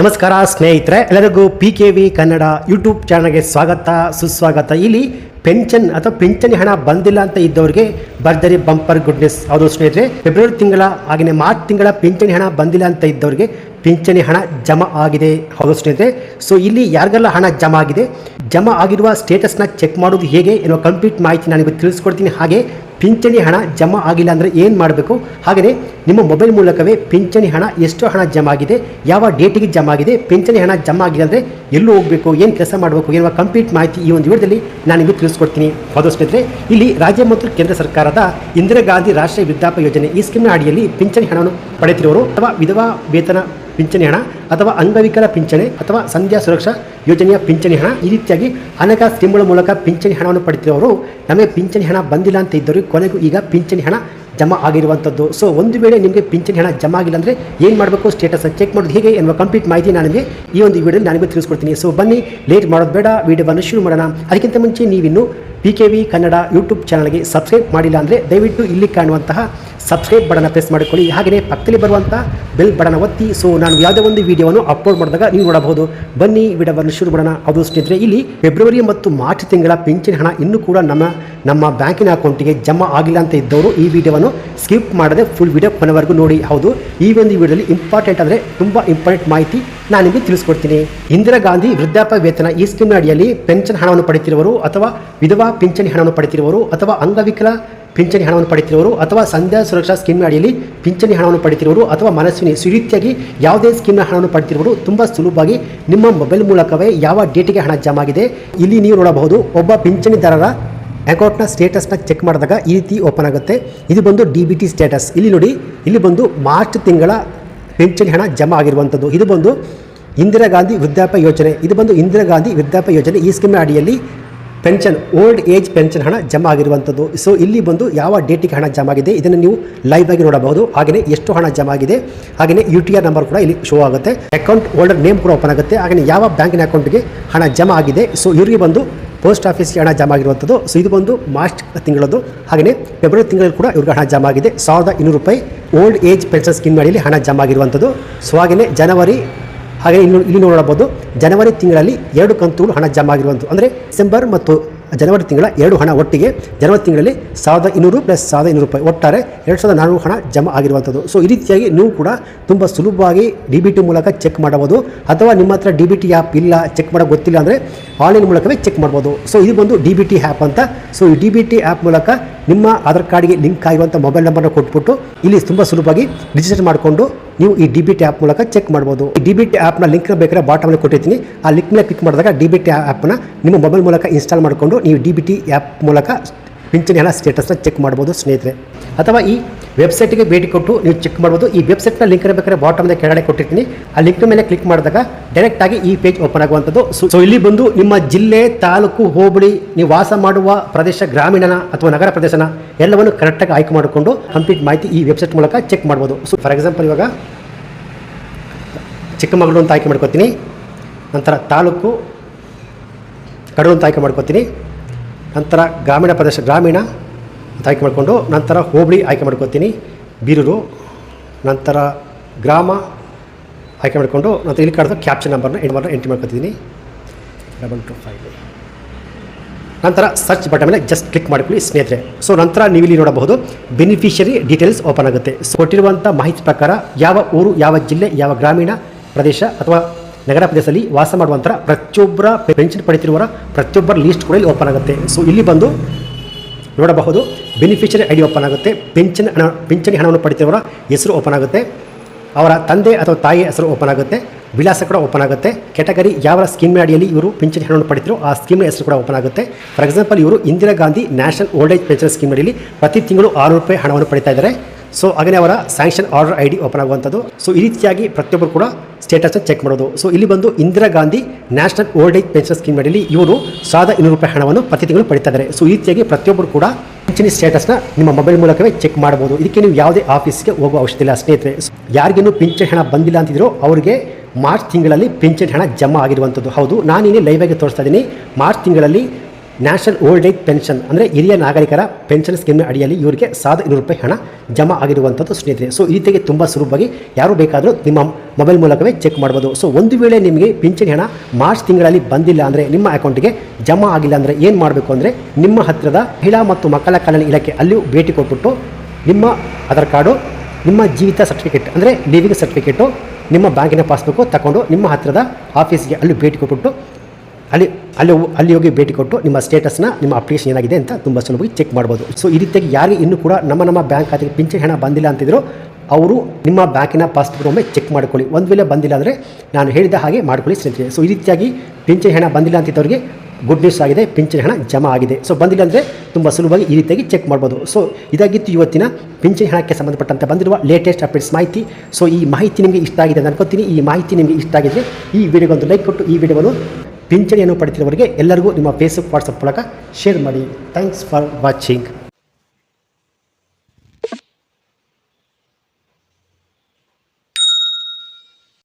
ನಮಸ್ಕಾರ ಸ್ನೇಹಿತರೆ, ಎಲ್ಲರಿಗೂ P K V Kannada YouTube ಚಾನಲ್ಗೆ ಸ್ವಾಗತ, ಸುಸ್ವಾಗತ. ಇಲ್ಲಿ ಪೆನ್ಷನ್ ಅಥವಾ ಪಿಂಚಣಿ ಹಣ ಬಂದಿಲ್ಲ ಅಂತ ಇದ್ದವರಿಗೆ ಬರ್ದರಿ ಬಂಪರ್ ಗುಡ್ನೆಸ್ ಹೌದು ಸ್ನೇಹಿತರೆ, ಫೆಬ್ರವರಿ ತಿಂಗಳ ಹಾಗೆಯೇ ಮಾರ್ಚ್ ತಿಂಗಳ ಪಿಂಚಣಿ ಹಣ ಬಂದಿಲ್ಲ ಅಂತ ಇದ್ದವರಿಗೆ ಪಿಂಚಣಿ ಹಣ ಜಮಾ ಆಗಿದೆ. ಹೌದು ಸ್ನೇಹಿತರೆ, ಸೊ ಇಲ್ಲಿ ಯಾರಿಗೆಲ್ಲ ಹಣ ಜಮಾ ಆಗಿದೆ? ಜಮಾ ಆಗಿರುವ ಸ್ಟೇಟಸ್ನ ಚೆಕ್ ಮಾಡೋದು ಹೇಗೆ ಎನ್ನುವ ಕಂಪ್ಲೀಟ್ ಮಾಹಿತಿ ನಾನು ತಿಳಿಸ್ಕೊಡ್ತೀನಿ. ಹಾಗೆ ಪಿಂಚಣಿ ಹಣ ಜಮಾ ಆಗಿಲ್ಲ ಅಂದರೆ ಏನು ಮಾಡಬೇಕು? ಹಾಗೆಯೇ ನಿಮ್ಮ ಮೊಬೈಲ್ ಮೂಲಕವೇ ಪಿಂಚಣಿ ಹಣ ಎಷ್ಟು ಹಣ ಜಮಾ ಆಗಿದೆ, ಯಾವ ಡೇಟಿಗೆ ಜಮಾ ಆಗಿದೆ, ಪಿಂಚಣಿ ಹಣ ಜಮಾ ಆಗಿದೆ ಅಂದರೆ ಎಲ್ಲೂ ಹೋಗಬೇಕು, ಏನು ಕೆಲಸ ಮಾಡಬೇಕು ಎನ್ನುವ ಕಂಪ್ಲೀಟ್ ಮಾಹಿತಿ ಈ ಒಂದು ವಿಡಿಯೋದಲ್ಲಿ ನಾನು ನಿಮಗೆ ತಿಳಿಸ್ಕೊಡ್ತೀನಿ. ಹೌದು ಸ್ನೇಹಿತರೆ, ಇಲ್ಲಿ ರಾಜ್ಯ ಮತ್ತು ಕೇಂದ್ರ ಸರ್ಕಾರದ ಇಂದಿರಾ ಗಾಂಧಿ ರಾಷ್ಟ್ರೀಯ ವೃದ್ಧಾಪ ಯೋಜನೆ ಈ ಸ್ಕೀಮ್ನ ಅಡಿಯಲ್ಲಿ ಪಿಂಚಣಿ ಹಣವನ್ನು ಪಡೆಯುತ್ತಿರುವರು ಅಥವಾ ವಿಧವಾ ವೇತನ ಪಿಂಚಣಿ ಹಣ ಅಥವಾ ಅಂಗವಿಕಲ ಪಿಂಚಣಿ ಅಥವಾ ಸಂಧ್ಯಾ ಸುರಕ್ಷಾ ಯೋಜನೆಯ ಪಿಂಚಣಿ ಹಣ. ಈ ರೀತಿಯಾಗಿ ಅನೇಕ ಸ್ಕೀಮ್ಗಳ ಮೂಲಕ ಪಿಂಚಣಿ ಹಣವನ್ನು ಪಡೆದಿರೋರು ನಮಗೆ ಪಿಂಚಣಿ ಹಣ ಬಂದಿಲ್ಲ ಅಂತ ಇದ್ದರು ಕೊನೆಗೂ ಈಗ ಪಿಂಚಣಿ ಹಣ ಜಮಾ ಆಗಿರುವಂಥದ್ದು. ಸೊ ಒಂದು ವೇಳೆ ನಿಮಗೆ ಪಿಂಚಣಿ ಹಣ ಜಮಾ ಆಗಿಲ್ಲ ಅಂದರೆ ಏನು ಮಾಡಬೇಕು? ಸ್ಟೇಟಸ್ ಚೆಕ್ ಮಾಡೋದು ಹೇಗೆ ಎನ್ನುವ ಕಂಪ್ಲೀಟ್ ಮಾಹಿತಿ ನಾನು ನಿಮಗೆ ಈ ಒಂದು ವಿಡಿಯೋದಲ್ಲಿ ನಾನು ತಿಳಿಸ್ಕೊಡ್ತೀನಿ. ಸೊ ಬನ್ನಿ ಲೇಟ್ ಮಾಡೋದು ಬೇಡ ವಿಡಿಯೋವನ್ನು ಶುರು ಮಾಡೋಣ. ಅದಕ್ಕಿಂತ ಮುಂಚೆ ನೀವಿನ್ನು P K V Kannada YouTube ಚಾನಲ್ಗೆ ಸಬ್ಸ್ಕ್ರೈಬ್ ಮಾಡಿಲ್ಲ ಅಂದರೆ ದಯವಿಟ್ಟು ಇಲ್ಲಿ ಕಾಣುವಂತಹ ಸಬ್ಸ್ಕ್ರೈಬ್ ಬಟನ್ನ ಪ್ರೆಸ್ ಮಾಡಿಕೊಳ್ಳಿ. ಹಾಗೆಯೇ ಪಕ್ಕದಲ್ಲಿ ಬರುವಂಥ ಬೆಲ್ ಬಟನ್ ಒತ್ತಿ. ಸೊ ನಾನು ಯಾವುದೇ ಒಂದು ವಿಡಿಯೋವನ್ನು ಅಪ್ಲೋಡ್ ಮಾಡಿದಾಗ ನೀವು ನೋಡಬಹುದು. ಬನ್ನಿ, ವಿಡಿಯೋವನ್ನು ಶುರು ಮಾಡೋಣ. ಅದು ಸ್ನೇಹಿತರೆ, ಇಲ್ಲಿ ಫೆಬ್ರವರಿ ಮತ್ತು ಮಾರ್ಚ್ ತಿಂಗಳ ಪಿಂಚಣಿ ಹಣ ಇನ್ನೂ ಕೂಡ ನಮ್ಮ ನಮ್ಮ ಬ್ಯಾಂಕಿನ ಅಕೌಂಟಿಗೆ ಜಮಾ ಆಗಿಲ್ಲ ಅಂತ ಇದ್ದವರು ಈ ವಿಡಿಯೋವನ್ನು ಸ್ಕಿಪ್ ಮಾಡದೆ ಫುಲ್ ವಿಡಿಯೋ ಕೊನೆವರೆಗೂ ನೋಡಿ. ಹೌದು, ಈ ಒಂದು ವಿಡಿಯೋದಲ್ಲಿ ಇಂಪಾರ್ಟೆಂಟ್ ಅಂದರೆ ತುಂಬ ಇಂಪಾರ್ಟೆಂಟ್ ಮಾಹಿತಿ ನಾನು ನಿಮಗೆ ತಿಳಿಸ್ಕೊಡ್ತೀನಿ. ಇಂದಿರಾ ಗಾಂಧಿ ವೃದ್ಧಾಪ್ಯ ವೇತನ ಈ ಸ್ಕೀಮ್ನ ಅಡಿಯಲ್ಲಿ ಪೆನ್ಷನ್ ಹಣವನ್ನು ಪಡೆಯುತ್ತಿರುವರು ಅಥವಾ ವಿಧವಾ ಪಿಂಚಣಿ ಹಣವನ್ನು ಪಡೆಯುತ್ತಿರುವರು ಅಥವಾ ಅಂಗವಿಕಲ ಪಿಂಚಣಿ ಹಣವನ್ನು ಪಡೆಯುತ್ತಿರುವರು ಅಥವಾ ಸಂಧ್ಯಾ ಸುರಕ್ಷಾ ಸ್ಕೀಮ್ ಅಡಿಯಲ್ಲಿ ಪಿಂಚಣಿ ಹಣವನ್ನು ಪಡೆಯುತ್ತಿರುವರು ಅಥವಾ ಮನಸ್ಸಿನ ಸುರೀತಿಯಾಗಿ ರೀತಿಯಾಗಿ ಯಾವುದೇ ಸ್ಕೀಮ್ನ ಹಣವನ್ನು ಪಡೆಯುತ್ತಿರುವರು ತುಂಬ ಸುಲಭವಾಗಿ ನಿಮ್ಮ ಮೊಬೈಲ್ ಮೂಲಕವೇ ಯಾವ ಡೇಟಿಗೆ ಹಣ ಜಮಾ ಆಗಿದೆ ಇಲ್ಲಿ ನೀವು ನೋಡಬಹುದು, ಒಬ್ಬ ಪಿಂಚಣಿದಾರರ ಅಕೌಂಟ್ನ ಸ್ಟೇಟಸ್ನ ಚೆಕ್ ಮಾಡಿದಾಗ ಈ ರೀತಿ ಓಪನ್ ಆಗುತ್ತೆ. ಇದು ಬಂದು ಡಿ ಬಿ ಟಿ ಸ್ಟೇಟಸ್. ಇಲ್ಲಿ ನೋಡಿ, ಇಲ್ಲಿ ಬಂದು ಮಾರ್ಚ್ ತಿಂಗಳ ಪಿಂಚಣಿ ಹಣ ಜಮಾ ಆಗಿರುವಂಥದ್ದು. ಇದು ಬಂದು ಇಂದಿರಾ ಗಾಂಧಿ ವೃದ್ಧಾಪ್ಯ ಯೋಜನೆ. ಇದು ಬಂದು ಇಂದಿರಾ ಗಾಂಧಿ ವೃದ್ಧಾಪ್ಯ ಯೋಜನೆ ಈ ಸ್ಕೀಮ್ ಅಡಿಯಲ್ಲಿ ಪೆನ್ಷನ್, ಓಲ್ಡ್ ಏಜ್ ಪೆನ್ಷನ್ ಹಣ ಜಮಾ ಆಗಿರುವಂಥದ್ದು ಸೊ ಇಲ್ಲಿ ಬಂದು ಯಾವ ಡೇಟಿಗೆ ಹಣ ಜಮಾ ಆಗಿದೆ ಇದನ್ನು ನೀವು ಲೈವ್ ಆಗಿ ನೋಡಬಹುದು. ಹಾಗೆಯೇ ಎಷ್ಟು ಹಣ ಜಮಾ ಆಗಿದೆ ಹಾಗೆಯೇ ಯು ಟಿ ಆರ್ ನಂಬರ್ ಕೂಡ ಇಲ್ಲಿ ಶೋ ಆಗುತ್ತೆ. ಅಕೌಂಟ್ ಹೋಲ್ಡರ್ ನೇಮ್ ಕೂಡ ಓಪನ್ ಆಗುತ್ತೆ. ಹಾಗೆಯೇ ಯಾವ ಬ್ಯಾಂಕಿನ ಅಕೌಂಟ್ಗೆ ಹಣ ಜಮಾ ಆಗಿದೆ ಸೊ ಇವರಿಗೆ ಬಂದು ಪೋಸ್ಟ್ ಆಫೀಸ್ಗೆ ಹಣ ಜಮಾ ಆಗಿರುವಂಥದ್ದು. ಸೊ ಇದು ಬಂದು ಮಾರ್ಚ್ ತಿಂಗಳದ್ದು. ಹಾಗೆಯೇ ಫೆಬ್ರವರಿ ತಿಂಗಳಲ್ಲಿ ಕೂಡ ಇವ್ರಿಗೆ ಹಣ ಜಮಾ ಆಗಿದೆ. ಸಾವಿರದ ಇನ್ನೂರು ರೂಪಾಯಿ ಓಲ್ಡ್ ಏಜ್ ಪೆನ್ಷನ್ ಸ್ಕೀಮ್ ಅಡಿಯಲ್ಲಿ ಹಣ ಜಮಾ ಆಗಿರುವಂಥದ್ದು. ಸೊ ಹಾಗೆಯೇ ಜನವರಿ ಹಾಗೆ ಇನ್ನು ಇಲ್ಲಿ ನೋಡಬಹುದು ಜನವರಿ ತಿಂಗಳಲ್ಲಿ ಎರಡು ಕಂತುಗಳು ಹಣ ಜಮಾ ಆಗಿರುವಂಥದ್ದು. ಅಂದರೆ ಡಿಸೆಂಬರ್ ಮತ್ತು ಜನವರಿ ತಿಂಗಳ ಎರಡು ಹಣ ಒಟ್ಟಿಗೆ ಜನವರಿ ತಿಂಗಳಲ್ಲಿ ಸಾವಿರದ ಇನ್ನೂರು ಪ್ಲಸ್ ಸಾವಿರದ ಇನ್ನೂರು ರೂಪಾಯಿ ಒಟ್ಟಾರೆ ಎರಡು ಸಾವಿರದ ನಾನ್ನೂರು ಹಣ ಜಮಾ ಆಗಿರುವಂಥದ್ದು. ಸೊ ಈ ರೀತಿಯಾಗಿ ನೀವು ಕೂಡ ತುಂಬ ಸುಲಭವಾಗಿ ಡಿ ಬಿ ಟಿ ಮೂಲಕ ಚೆಕ್ ಮಾಡಬಹುದು. ಅಥವಾ ನಿಮ್ಮ ಹತ್ರ ಡಿ ಬಿ ಟಿ ಆ್ಯಪ್ ಇಲ್ಲ ಚೆಕ್ ಮಾಡೋಕೆ ಗೊತ್ತಿಲ್ಲ ಅಂದರೆ ಆನ್ಲೈನ್ ಮೂಲಕವೇ ಚೆಕ್ ಮಾಡ್ಬೋದು ಸೊ ಇದು ಬಂದು ಡಿ ಬಿ ಟಿ ಆ್ಯಪ್ ಅಂತ. ಸೊ ಈ ಡಿ ಬಿ ಟಿ ಆ್ಯಪ್ ಮೂಲಕ ನಿಮ್ಮ ಆಧಾರ್ ಕಾರ್ಡ್ಗೆ ಲಿಂಕ್ ಆಗಿರುವಂಥ ಮೊಬೈಲ್ ನಂಬರ್ನ ಕೊಟ್ಬಿಟ್ಟು ಇಲ್ಲಿ ತುಂಬ ಸುಲಭವಾಗಿ ರಿಜಿಸ್ಟರ್ ಮಾಡಿಕೊಂಡು ನೀವು ಈ ಡಿ ಬಿ ಟಿ ಆ್ಯಪ್ ಮೂಲಕ ಚೆಕ್ ಮಾಡ್ಬೋದು ಈ ಡಿ ಬಿ ಟಿ ಆ್ಯಪ್ನ ಲಿಂಕ್ನ ಬೇಕಾದ್ರೆ ಬಾಟಮಲ್ಲಿ ಕೊಟ್ಟಿರ್ತೀನಿ. ಆ ಲಿಂಕ್ ಮೇಲೆ ಕ್ಲಿಕ್ ಮಾಡಿದಾಗ ಡಿ ಬಿ ಟಿ ಆ್ಯಪ್ನ ನಿಮ್ಮ ಮೊಬೈಲ್ ಮೂಲಕ ಇನ್ಸ್ಟಾಲ್ ಮಾಡಿಕೊಂಡು ನೀವು ಡಿ ಬಿ ಟಿ ಆ್ಯಪ್ ಮೂಲಕ ಪಿಂಚಣಿ ಹಣ ಸ್ಟೇಟಸ್ನ ಚೆಕ್ ಮಾಡ್ಬೋದು ಸ್ನೇಹಿತರೆ. ಅಥವಾ ಈ ವೆಬ್ಸೈಟಿಗೆ ಭೇಟಿ ಕೊಟ್ಟು ನೀವು ಚೆಕ್ ಮಾಡ್ಬೋದು. ಈ ವೆಬ್ಸೈಟ್ನ ಲಿಂಕ್ ಇರಬೇಕಾದ್ರೆ ಬಾಟಮ್ನ ಕೆಳಗಡೆ ಕೊಟ್ಟಿರ್ತೀನಿ. ಆ ಲಿಂಕ್ ಮೇಲೆ ಕ್ಲಿಕ್ ಮಾಡಿದಾಗ ಡೈರೆಕ್ಟಾಗಿ ಈ ಪೇಜ್ ಓಪನ್ ಆಗುವಂಥದ್ದು. ಸೊ ಇಲ್ಲಿ ಬಂದು ನಿಮ್ಮ ಜಿಲ್ಲೆ, ತಾಲೂಕು, ಹೋಬಳಿ, ನೀವು ವಾಸ ಮಾಡುವ ಪ್ರದೇಶ, ಗ್ರಾಮೀಣನ ಅಥವಾ ನಗರ ಪ್ರದೇಶನ ಎಲ್ಲವನ್ನು ಕರೆಕ್ಟಾಗಿ ಆಯ್ಕೆ ಮಾಡಿಕೊಂಡು ಕಂಪ್ಲೀಟ್ ಮಾಹಿತಿ ಈ ವೆಬ್ಸೈಟ್ ಮೂಲಕ ಚೆಕ್ ಮಾಡ್ಬೋದು. ಸೊ ಫಾರ್ ಎಕ್ಸಾಂಪಲ್ ಇವಾಗ ಚಿಕ್ಕಮಗಳೂರು ಅಂತ ಆಯ್ಕೆ ಮಾಡ್ಕೊತೀನಿ. ನಂತರ ತಾಲೂಕು ಕಡೂರು ಅಂತ ಆಯ್ಕೆ ಮಾಡ್ಕೊತೀನಿ. ನಂತರ ಗ್ರಾಮೀಣ ಪ್ರದೇಶ, ಗ್ರಾಮೀಣ ಅಂತ ಆಯ್ಕೆ ಮಾಡಿಕೊಂಡು ನಂತರ ಹೋಬಳಿ ಆಯ್ಕೆ ಮಾಡ್ಕೊತೀನಿ. ಬೀರೂರು, ನಂತರ ಗ್ರಾಮ ಆಯ್ಕೆ ಮಾಡಿಕೊಂಡು ನಂತರ ಇಲ್ಲಿ ಕಾಡ್ದು ಕ್ಯಾಪ್ಚರ್ ನಂಬರ್ನ ಎಂಟು ಎಂಟ್ರಿ ಮಾಡ್ಕೊತಿದ್ದೀನಿ ಡಬಲ್ ಟು ಫೈವ್ ನಂತರ ಸರ್ಚ್ ಬಟನ್ ಮೇಲೆ ಜಸ್ಟ್ ಕ್ಲಿಕ್ ಮಾಡಿಕೊಳ್ಳಿ ಸ್ನೇಹಿತರೆ. ಸೊ ನಂತರ ನೀವು ಇಲ್ಲಿ ನೋಡಬಹುದು ಬೆನಿಫಿಷರಿ ಡೀಟೇಲ್ಸ್ ಓಪನ್ ಆಗುತ್ತೆ. ಸೊ ಕೊಟ್ಟಿರುವಂಥ ಮಾಹಿತಿ ಪ್ರಕಾರ ಯಾವ ಊರು, ಯಾವ ಜಿಲ್ಲೆ, ಯಾವ ಗ್ರಾಮೀಣ ಪ್ರದೇಶ ಅಥವಾ ನಗರ ಪ್ರದೇಶದಲ್ಲಿ ವಾಸ ಮಾಡುವಂಥ ಪ್ರತಿಯೊಬ್ಬರ ಪೆನ್ಷನ್ ಪಡಿತಿರುವವರ ಪ್ರತಿಯೊಬ್ಬರ ಲೀಸ್ಟ್ ಕೂಡ ಇಲ್ಲಿ ಓಪನ್ ಆಗುತ್ತೆ. ಸೊ ಇಲ್ಲಿ ಬಂದು ನೋಡಬಹುದು ಬೆನಿಫಿಷರಿ ಐ ಡಿ ಓಪನ್ ಆಗುತ್ತೆ. ಪೆನ್ಷನ್ ಹಣ ಪಿಂಚಣಿ ಹಣವನ್ನು ಪಡಿತಿರುವವರ ಹೆಸರು ಓಪನ್ ಆಗುತ್ತೆ. ಅವರ ತಂದೆ ಅಥವಾ ತಾಯಿಯ ಹೆಸರು ಓಪನ್ ಆಗುತ್ತೆ. ವಿಳಾಸ ಕೂಡ ಓಪನ್ ಆಗುತ್ತೆ. ಕೆಟಗರಿ ಯಾವ ಸ್ಕೀಮ್ ಅಡಿಯಲ್ಲಿ ಇವರು ಪಿಂಚಣಿ ಹಣವನ್ನು ಪಡಿತರೋ ಆ ಸ್ಕೀಮ್ನ ಹೆಸರು ಕೂಡ ಓಪನ್ ಆಗುತ್ತೆ. ಫಾರ್ ಎಕ್ಸಾಂಪಲ್ ಇವರು Indira Gandhi national old age pension scheme ಅಡಿಯಲ್ಲಿ ಪ್ರತಿ ತಿಂಗಳು ಆರು ರೂಪಾಯಿ ಹಣವನ್ನು ಪಡಿತಾ ಇದ್ದಾರೆ. ಸೊ ಹಾಗೆಯೇ ಅವರ sanction order I D open ಆಗುವಂಥದ್ದು. ಸೊ ಈ ರೀತಿಯಾಗಿ ಪ್ರತಿಯೊಬ್ಬರು ಕೂಡ ಸ್ಟೇಟಸ್ನ ಚೆಕ್ ಮಾಡೋದು. ಸೊ ಇಲ್ಲಿ ಬಂದು Indira Gandhi national old age pension scheme ಅಡಿಯಲ್ಲಿ ಇವರು ಸಾವಿರದ ಇನ್ನೂರು ರೂಪಾಯಿ ಹಣವನ್ನು ಪ್ರತಿ ತಿಂಗಳು ಪಡಿತಾ ಇದ್ದಾರೆ. ಸೊ ಈ ರೀತಿಯಾಗಿ ಪ್ರತಿಯೊಬ್ಬರು ಕೂಡ ಪಿಂಚಣಿ ಸ್ಟೇಟಸ್ನ ನಿಮ್ಮ ಮೊಬೈಲ್ ಮೂಲಕವೇ ಚೆಕ್ ಮಾಡಬಹುದು. ಇದಕ್ಕೆ ನೀವು ಯಾವುದೇ ಆಫೀಸ್ಗೆ ಹೋಗುವ ಅವಶ್ಯಕತೆ ಇಲ್ಲ ಸ್ನೇಹಿತರೆ. ಯಾರಿಗೇನು ಪಿಂಚಣಿ ಹಣ ಬಂದಿಲ್ಲ ಅಂತಿದ್ರು ಅವರಿಗೆ ಮಾರ್ಚ್ ತಿಂಗಳಲ್ಲಿ ಪಿಂಚಣಿ ಹಣ ಜಮಾ ಆಗಿರುವಂಥದ್ದು. ಹೌದು ನಾನು ಇಲ್ಲಿ ಲೈವ್ ಆಗಿ ತೋರಿಸ್ತಾ ಇದ್ದೀನಿ. ಮಾರ್ಚ್ ತಿಂಗಳಲ್ಲಿ ನ್ಯಾಷನಲ್ ಓಲ್ಡ್ ಏಜ್ ಪೆನ್ಷನ್ ಅಂದರೆ ಹಿರಿಯ ನಾಗರಿಕರ ಪೆನ್ಷನ್ ಸ್ಕೀಮ್ ಅಡಿಯಲ್ಲಿ ಇವರಿಗೆ ಸಾವಿರದ ಇನ್ನೂರು ರೂಪಾಯಿ ಹಣ ಜಮಾ ಆಗಿರುವಂಥದ್ದು ಸ್ನೇಹಿತರೆ. ಸೊ ಈ ರೀತಿಗೆ ತುಂಬ ಸುಲಭವಾಗಿ ಯಾರು ಬೇಕಾದರೂ ನಿಮ್ಮ ಮೊಬೈಲ್ ಮೂಲಕವೇ ಚೆಕ್ ಮಾಡ್ಬೋದು. ಸೊ ಒಂದು ವೇಳೆ ನಿಮಗೆ ಪಿಂಚಣಿ ಹಣ ಮಾರ್ಚ್ ತಿಂಗಳಲ್ಲಿ ಬಂದಿಲ್ಲ ಅಂದರೆ ನಿಮ್ಮ ಅಕೌಂಟಿಗೆ ಜಮಾ ಆಗಿಲ್ಲ ಅಂದರೆ ಏನು ಮಾಡಬೇಕು ಅಂದರೆ ನಿಮ್ಮ ಹತ್ತಿರದ ಮಹಿಳಾ ಮತ್ತು ಮಕ್ಕಳ ಕಲ್ಯಾಣ ಇಲಾಖೆ ಅಲ್ಲಿಯೂ ಭೇಟಿ ಕೊಟ್ಬಿಟ್ಟು ನಿಮ್ಮ ಆಧಾರ್ ಕಾರ್ಡು, ನಿಮ್ಮ ಜೀವಿತ ಸರ್ಟಿಫಿಕೇಟ್ ಅಂದರೆ ಲಿವಿಂಗ್ ಸರ್ಟಿಫಿಕೇಟು ನಿಮ್ಮ ಬ್ಯಾಂಕಿನ ಪಾಸ್ಬುಕ್ಕು ತಗೊಂಡು ನಿಮ್ಮ ಹತ್ತಿರದ ಆಫೀಸ್ಗೆ ಅಲ್ಲಿ ಭೇಟಿ ಕೊಟ್ಬಿಟ್ಟು ಅಲ್ಲಿ ಅಲ್ಲಿ ಅಲ್ಲಿ ಹೋಗಿ ಭೇಟಿ ಕೊಟ್ಟು ನಿಮ್ಮ ಸ್ಟೇಟಸ್ನ, ನಿಮ್ಮ ಅಪ್ಲಿಕೇಶನ್ ಏನಾಗಿದೆ ಅಂತ ತುಂಬ ಸುಲಭವಾಗಿ ಚೆಕ್ ಮಾಡ್ಬೋದು. ಸೊ ಈ ರೀತಿಯಾಗಿ ಯಾರಿಗೆ ಇನ್ನೂ ಕೂಡ ನಮ್ಮ ನಮ್ಮ ಬ್ಯಾಂಕ್ ಖಾತೆಗೆ ಪಿಂಚಣಿ ಹಣ ಬಂದಿಲ್ಲ ಅಂತಿದ್ರು ಅವರು ನಿಮ್ಮ ಬ್ಯಾಂಕಿನ ಪಾಸ್ಬುಕ್ ಒಮ್ಮೆ ಚೆಕ್ ಮಾಡ್ಕೊಳ್ಳಿ. ಒಂದು ವೇಳೆ ಬಂದಿಲ್ಲ ಅಂದರೆ ನಾನು ಹೇಳಿದ ಹಾಗೆ ಮಾಡ್ಕೊಳ್ಳಿ ಸ್ನೇಹಿತರೆ. ಸೊ ಈ ರೀತಿಯಾಗಿ ಪಿಂಚಣಿ ಹಣ ಬಂದಿಲ್ಲ ಅಂತಿದ್ದವರಿಗೆ ಗುಡ್ ನ್ಯೂಸ್ ಆಗಿದೆ, ಪಿಂಚಣಿ ಹಣ ಜಮಾ ಆಗಿದೆ. ಸೊ ಬಂದಿಲ್ಲ ಅಂದರೆ ತುಂಬ ಸುಲಭವಾಗಿ ಈ ರೀತಿಯಾಗಿ ಚೆಕ್ ಮಾಡ್ಬೋದು. ಸೊ ಇದಾಗಿತ್ತು ಇವತ್ತಿನ ಪಿಂಚಣಿ ಹಣಕ್ಕೆ ಸಂಬಂಧಪಟ್ಟಂತೆ ಬಂದಿರುವ ಲೇಟೆಸ್ಟ್ ಅಪ್ಡೇಟ್ಸ್ ಮಾಹಿತಿ. ಸೊ ಈ ಮಾಹಿತಿ ನಿಮಗೆ ಇಷ್ಟ ಆಗಿದೆ ಅಂತ ಅನ್ಕೋತೀನಿ. ಈ ಮಾಹಿತಿ ನಿಮಗೆ ಇಷ್ಟ ಆಗಿದ್ರೆ ಈ ವಿಡಿಯೋಗೊಂದು ಲೈಕ್ ಕೊಟ್ಟು, ಈ ವಿಡಿಯೋವನ್ನು ಪಿಂಚಣಿಯನ್ನು ಪಡೆದಿರುವವರಿಗೆ ಎಲ್ಲರಿಗೂ ನಿಮ್ಮ ಫೇಸ್ಬುಕ್ ವಾಟ್ಸಪ್ ಮೂಲಕ ಶೇರ್ ಮಾಡಿ. Thanks for watching